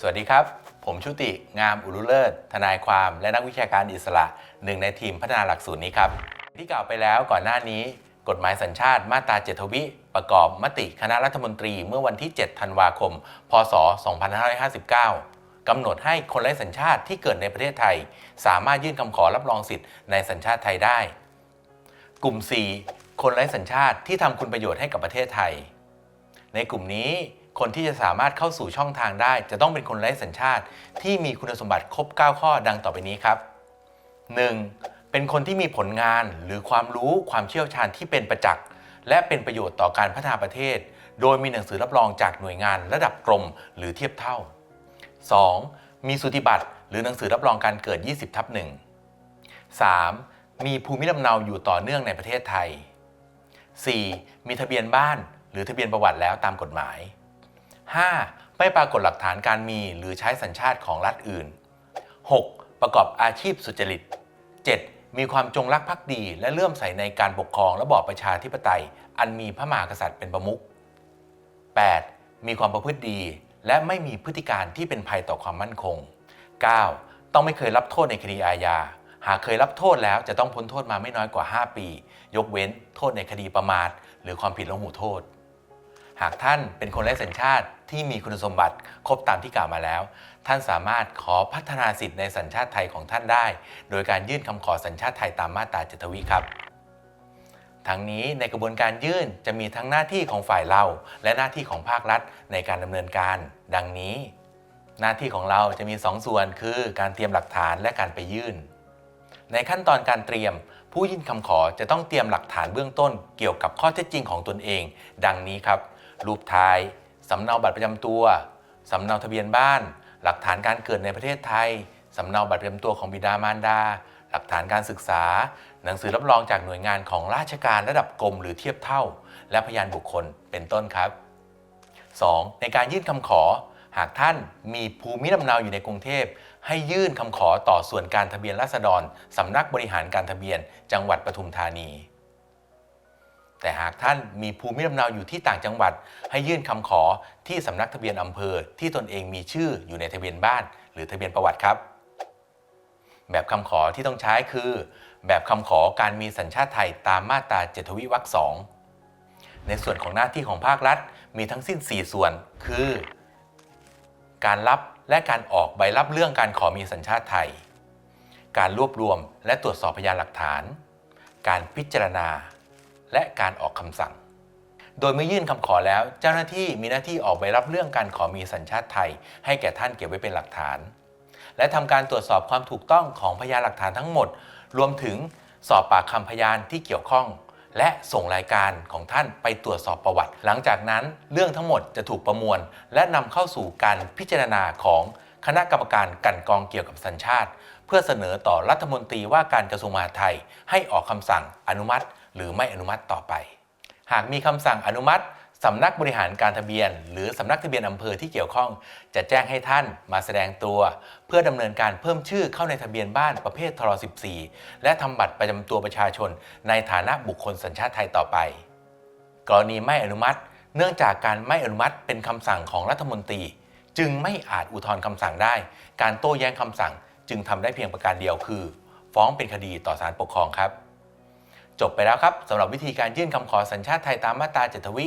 สวัสดีครับ ผมชุติงามอุรุเลิศ ทนายความและนักวิชาการอิสระหนึ่งในทีมพัฒนาหลักสูตรนี้ครับ ที่กล่าวไปแล้วก่อนหน้านี้ กฎหมายสัญชาติมาตรา7ทวิ ประกอบมติคณะรัฐมนตรีเมื่อวันที่ 7 ธันวาคม พศ 2559 กำหนดให้คนไร้สัญชาติที่เกิดในประเทศไทย สามารถยื่นคำขอรับรองสิทธิ์ในสัญชาติไทยได้ กลุ่ม 4 คนไร้สัญชาติที่ทำคุณประโยชน์ให้กับประเทศไทย ในกลุ่มนี้ คนที่จะสามารถเข้าสู่ช่องทางได้ จะต้องเป็นคนไร้สัญชาติ ที่มีคุณสมบัติครบ 9 ข้อดังต่อไปนี้ครับ 1. เป็นคนที่มีผลงานหรือความรู้ความเชี่ยวชาญที่เป็นประจักษ์ และเป็นประโยชน์ต่อการพัฒนาประเทศ โดยมีหนังสือรับรองจากหน่วยงานระดับกรมหรือเทียบเท่า 2. มีสุติบัตรหรือหนังสือรับรองการเกิด 20ทับ1 3. มีภูมิลำเนาอยู่ต่อเนื่องในประเทศไทย 4. มีทะเบียนบ้าน หรือทะเบียนประวัติแล้วตามกฎหมาย 5. ไม่ปรากฏหลักฐานการมีหรือใช้สัญชาติของรัฐอื่น 6. ประกอบอาชีพสุจริต 7. มีความจงรักภักดี และเลื่อมใสในการปกครองระบอบประชาธิปไตย อันมีพระมหากษัตริย์เป็นประมุข 8. มีความประพฤติดี และไม่มีพฤติการที่เป็นภัยต่อความมั่นคง 9. ต้องไม่เคยรับโทษในคดีอาญา หากเคยรับโทษแล้วจะต้องพ้นโทษมาไม่น้อยกว่า 5 ปี ยกเว้นโทษในคดีประมาท หรือความผิดละหูโทษ หากท่านเป็นคนไร้สัญชาติที่มีคุณสมบัติครบตามที่กล่าวมาแล้ว ท่านสามารถขอพัฒนาสิทธิ์ในสัญชาติไทยของท่านได้ โดยการยื่นคำขอสัญชาติไทยตามมาตรา7ทวีครับ ทั้งนี้ในกระบวนการยื่นจะมีทั้งหน้าที่ของฝ่ายเรา และหน้าที่ของภาครัฐในการดำเนินการ ดังนี้ หน้าที่ของเราจะมี2ส่วนคือการเตรียมหลักฐานและการไปยื่น ในขั้นตอนการเตรียมผู้ยื่นคำขอจะต้องเตรียมหลักฐานเบื้องต้น เกี่ยวกับข้อเท็จจริงของตนเอง ดังนี้ครับ รูปถ่ายสำเนาบัตรประจำตัวสำเนาทะเบียนบ้าน หลักฐานการเกิดในประเทศไทยสำเนาบัตรประจำตัวของบิดามารดา หลักฐานการศึกษา หนังสือรับรองจากหน่วยงานของราชการระดับกรมหรือเทียบเท่า และพยานบุคคลเป็นต้นครับ 2. ในการยื่นคำขอ หากท่านมีภูมิลำเนาอยู่ในกรุงเทพ ให้ยื่นคำขอต่อส่วนการทะเบียนราษฎรสำนักบริหารการทะเบียน จังหวัดปทุมธานี แต่หากท่านมีภูมิลำเนาอยู่ที่ต่างจังหวัด ให้ยื่นคำขอที่สำนักทะเบียนอำเภอ ที่ตนเองมีชื่ออยู่ในทะเบียนบ้าน หรือทะเบียนประวัติครับ แบบคำขอที่ต้องใช้คือ แบบคำขอการมีสัญชาติไทยตามมาตรา7ทวิวรรคสองในส่วนของหน้าที่ของภาครัฐ มีทั้งสิ้น 4 ส่วน คือ การรับและการออกใบรับเรื่องการขอมีสัญชาติไทย การรวบรวมและตรวจสอบพยานหลักฐาน การพิจารณา และการออกคำสั่ง โดยเมื่อยื่นคำขอแล้ว เจ้าหน้าที่มีหน้าที่ออกใบรับเรื่องการขอมีสัญชาติไทย ให้แก่ท่านเก็บไว้เป็นหลักฐาน และทำการตรวจสอบความถูกต้องของพยานหลักฐานทั้งหมด รวมถึงสอบปากคำพยานที่เกี่ยวข้อง และส่งรายการของท่านไปตรวจสอบประวัติ หลังจากนั้นเรื่องทั้งหมดจะถูกประมวล และนำเข้าสู่การพิจารณาของคณะกรรมการกันกองเกี่ยวกับสัญชาติ เพื่อเสนอต่อรัฐมนตรีว่าการกระทรวงมหาดไทย ให้ออกคำสั่งอนุมัติ หรือไม่อนุมัติต่อไป หากมีคำสั่งอนุมัติสำนักบริหารการทะเบียน หรือสำนักทะเบียนอำเภอที่เกี่ยวข้อง จะแจ้งให้ท่านมาแสดงตัว เพื่อดำเนินการเพิ่มชื่อเข้าในทะเบียนบ้านประเภททร14 และทำบัตรประจำตัวประชาชน ในฐานะบุคคลสัญชาติไทยต่อไป กรณีไม่อนุมัติ เนื่องจากการไม่อนุมัติเป็นคำสั่งของรัฐมนตรี จึงไม่อาจอุทธรณ์คำสั่งได้ การโต้แย้งคำสั่งจึงทำได้เพียงประการเดียวคือ ฟ้องเป็นคดีต่อศาลปกครองครับ จบไปแล้วครับสำหรับวิธีการยื่นคำขอสัญชาติไทยตามมาตราเจตวิ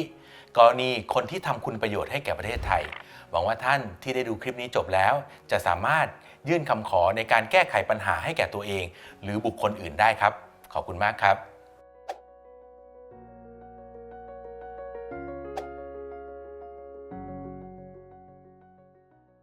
กรณีคนที่ทำคุณประโยชน์ให้แก่ประเทศไทย หวังว่าท่านที่ได้ดูคลิปนี้จบแล้ว จะสามารถยื่นคำขอในการแก้ไขปัญหาให้แก่ตัวเอง หรือบุคคลอื่นได้ครับ ขอบคุณมากครับ